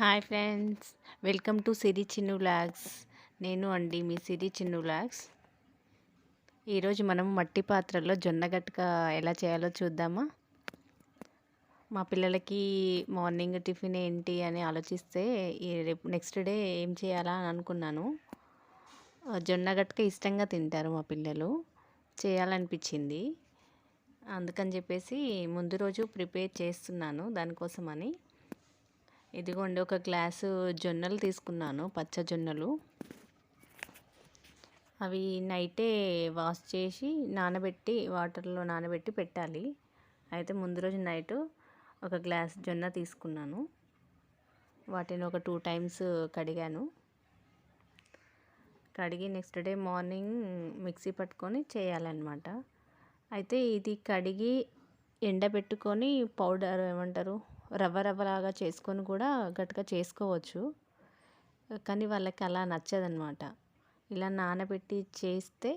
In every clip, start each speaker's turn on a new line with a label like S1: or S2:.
S1: Hi friends. Welcome to Siri Chinnu vlogs. నేను అండి మీ సిరి Chinnu vlogs. ఈరోజు మనం మట్టి పాత్రలో జొన్న గట్క ఎలా చేయాలో చూద్దామా? మా పిల్లలకి మార్నింగ్ టిఫిన్ ఏంటి అని ఆలోచిస్తే రేపు నెక్స్ట్ డే ఏం చేయాలా అని అనుకున్నాను. జొన్న గట్క ఇష్టంగా తింటారు మా పిల్లలు. చేయాలనిపించింది. అందుకని చెప్పేసి ముందు రోజు ప్రిపేర్ చేస్తున్నాను దానికోసమని. ఇదిగోండి ఒక గ్లాసు జొన్నలు తీసుకున్నాను పచ్చ జొన్నలు. అవి నైటే వాష్ చేసి నానబెట్టి వాటర్లో నానబెట్టి పెట్టాలి. అయితే ముందు రోజు నైట్ ఒక గ్లాస్ జొన్న తీసుకున్నాను. వాటిని ఒక టూ టైమ్స్ కడిగాను. కడిగి నెక్స్ట్ డే మార్నింగ్ మిక్సీ పట్టుకొని చేయాలన్నమాట. అయితే ఇది కడిగి ఎండబెట్టుకొని పౌడర్ ఏమంటారు? రవ్వ రవ్వలాగా చేసుకొని కూడా గట్టిగా చేసుకోవచ్చు. కానీ వాళ్ళకి అలా నచ్చదనమాట ఇలా నానబెట్టి చేస్తే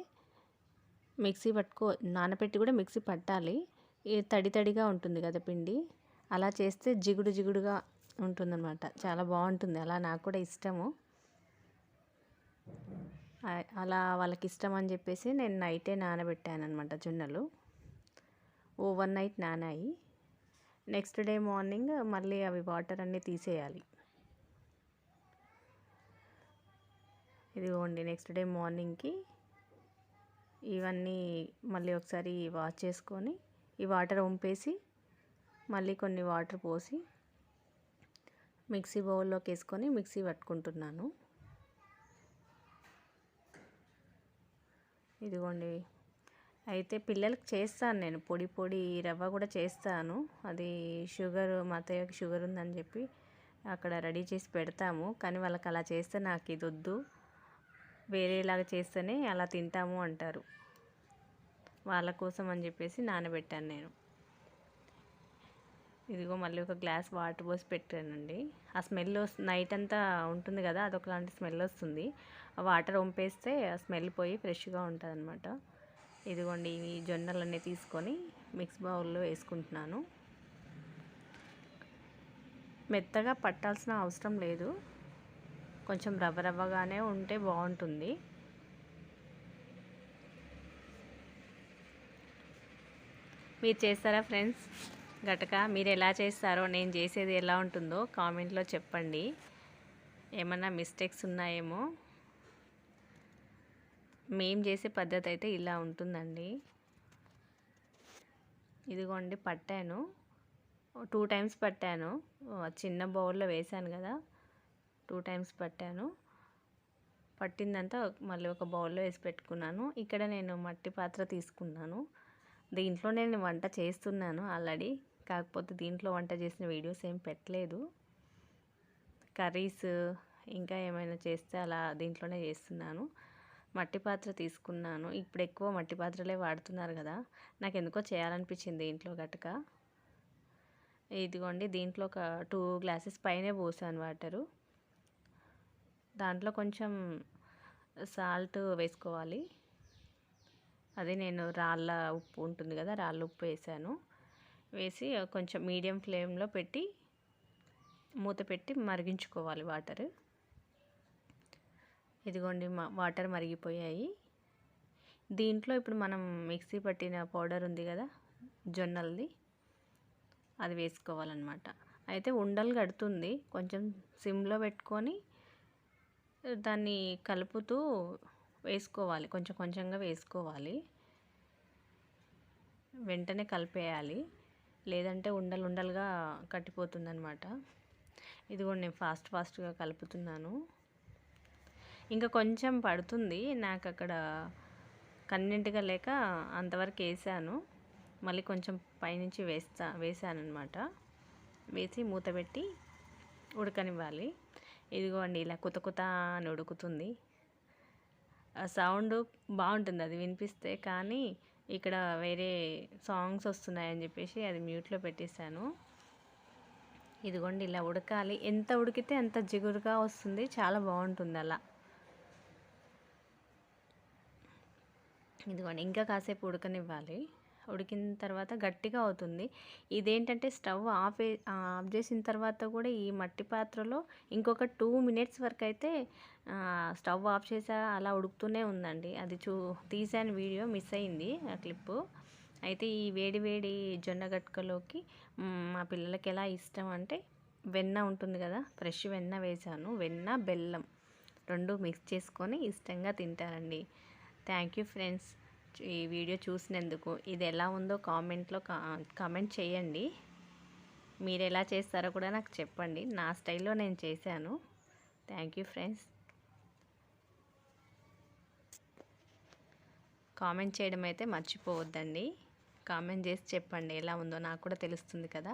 S1: మిక్సీ పట్టుకో నానబెట్టి కూడా మిక్సీ పట్టాలి. తడి తడిగా ఉంటుంది కదా పిండి. అలా చేస్తే జిగుడు జిగుడుగా ఉంటుందన్నమాట. చాలా బాగుంటుంది. అలా నాకు కూడా ఇష్టము. అలా వాళ్ళకి ఇష్టం అని చెప్పేసి నేను నైటే నానబెట్టాను అనమాట జొన్నలు. ఓవర్ నైట్ నానాయి. నెక్స్ట్ డే మార్నింగ్ మళ్ళీ అవి వాటర్ అన్నీ తీసేయాలి. ఇదిగోండి నెక్స్ట్ డే మార్నింగ్కి ఇవన్నీ మళ్ళీ ఒకసారి వాష్ చేసుకొని ఈ వాటర్ వంపేసి మళ్ళీ కొన్ని వాటర్ పోసి మిక్సీ బౌల్లోకి వేసుకొని మిక్సీ పట్టుకుంటున్నాను. ఇదిగోండి అయితే పిల్లలకి చేస్తాను నేను. పొడి పొడి రవ్వ కూడా చేస్తాను. అది షుగర్ మా అత్తయ్యకి షుగర్ ఉందని చెప్పి అక్కడ రెడీ చేసి పెడతాము. కానీ వాళ్ళకి అలా చేస్తే నాకు ఇది వద్దు. వేరేలాగా చేస్తేనే అలా తింటాము అంటారు. వాళ్ళ కోసం అని చెప్పేసి నానబెట్టాను నేను. ఇదిగో మళ్ళీ ఒక గ్లాస్ వాటర్ పోసి పెట్టానండి. ఆ స్మెల్ నైట్ అంతా ఉంటుంది కదా అదొకలాంటి స్మెల్ వస్తుంది. ఆ వాటర్ వంపేస్తే ఆ స్మెల్ పోయి ఫ్రెష్గా ఉంటుంది అనమాట ఇదిగోండి ఈ జొన్నలన్నీ తీసుకొని మిక్స్ బౌల్లో వేసుకుంటున్నాను. మెత్తగా పట్టాల్సిన అవసరం లేదు. కొంచెం రవ్వ రవ్వగానే ఉంటే బాగుంటుంది. మీరు చేస్తారా ఫ్రెండ్స్? గటక మీరు ఎలా చేస్తారో నేను చేసేది ఎలా ఉంటుందో కామెంట్లో చెప్పండి. ఏమన్నా మిస్టేక్స్ ఉన్నాయేమో మేము చేసే పద్ధతి అయితే ఇలా ఉంటుందండి. ఇదిగోండి పట్టాను. టూ టైమ్స్ పట్టాను. చిన్న బౌల్లో వేసాను కదా. టూ టైమ్స్ పట్టాను. పట్టిందంతా మళ్ళీ ఒక బౌల్లో వేసి పెట్టుకున్నాను. ఇక్కడ నేను మట్టి పాత్ర తీసుకున్నాను. దీంట్లో నేను వంట చేస్తున్నాను ఆల్రెడీ. కాకపోతే దీంట్లో వంట చేసిన వీడియోస్ ఏం పెట్టలేదు. కర్రీస్ ఇంకా ఏమైనా చేస్తే అలా దీంట్లోనే చేస్తున్నాను. మట్టి పాత్ర తీసుకున్నాను. ఇప్పుడు ఎక్కువ మట్టి పాత్రలే వాడుతున్నారు కదా. నాకు ఎందుకో చేయాలనిపించింది ఇంట్లో గటక ఇదిగోండి దీంట్లో ఒక టూ గ్లాసెస్ పైనే పోసాను వాటరు. దాంట్లో కొంచెం సాల్ట్ వేసుకోవాలి. అది నేను రాళ్ళ ఉప్పు ఉంటుంది కదా రాళ్ళ ఉప్పు వేసాను. వేసి కొంచెం మీడియం ఫ్లేమ్లో పెట్టి మూత పెట్టి మరిగించుకోవాలి వాటర్. ఇదిగోండి వాటర్ మరిగిపోయాయి. దీంట్లో ఇప్పుడు మనం మిక్సీ పట్టిన పౌడర్ ఉంది కదా జొన్నలది అది వేసుకోవాలన్నమాట. అయితే ఉండలు కడుతుంది కొంచెం సిమ్లో పెట్టుకొని దాన్ని కలుపుతూ వేసుకోవాలి కొంచెం కొంచెంగా వేసుకోవాలి. వెంటనే కలిపేయాలి లేదంటే ఉండలు ఉండలుగా కట్టిపోతుందన్నమాట. ఇదిగోండి నేను ఫాస్ట్ ఫాస్ట్గా కలుపుతున్నాను. ఇంకా కొంచెం పడుతుంది. నాకు అక్కడ కన్నింటిగా లేక అంతవరకు వేసాను. మళ్ళీ కొంచెం పైనుంచి వేస్తా వేసానమాట వేసి మూత పెట్టి ఉడకనివ్వాలి. ఇదిగోండి ఇలా కుత కుత అని ఉడుకుతుంది. సౌండ్ బాగుంటుంది అది వినిపిస్తే. కానీ ఇక్కడ వేరే సాంగ్స్ వస్తున్నాయని చెప్పేసి అది మ్యూట్లో పెట్టేశాను. ఇదిగోండి ఇలా ఉడకాలి. ఎంత ఉడికితే అంత జిగురుగా వస్తుంది. చాలా బాగుంటుంది అలా. ఇదిగోండి ఇంకా కాసేపు ఉడకనివ్వాలి. ఉడికిన తర్వాత గట్టిగా అవుతుంది. ఇదేంటంటే స్టవ్ ఆఫ్ ఆఫ్ చేసిన తర్వాత కూడా ఈ మట్టి పాత్రలో ఇంకొక టూ మినిట్స్ వరకు అయితే స్టవ్ ఆఫ్ చేసా అలా ఉడుకుతూనే ఉందండి. అది చూ తీసాను వీడియో మిస్ అయింది ఆ క్లిప్పు. అయితే ఈ వేడి వేడి జొన్న గట్కలోకి మా పిల్లలకి ఎలా ఇష్టం అంటే వెన్న ఉంటుంది కదా ఫ్రెష్ వెన్న వేసాను. వెన్న బెల్లం రెండు మిక్స్ చేసుకొని ఇష్టంగా తింటారండి. Thank you friends. ఈ వీడియో చూసినందుకు ఇది ఎలా ఉందో కామెంట్లో కామెంట్ చేయండి. మీరు ఎలా చేస్తారో కూడా నాకు చెప్పండి. నా స్టైల్లో నేను చేశాను. Thank you friends. కామెంట్ చేయడం అయితే మర్చిపోవద్దండి. కామెంట్ చేసి చెప్పండి ఎలా ఉందో నాకు కూడా తెలుస్తుంది కదా.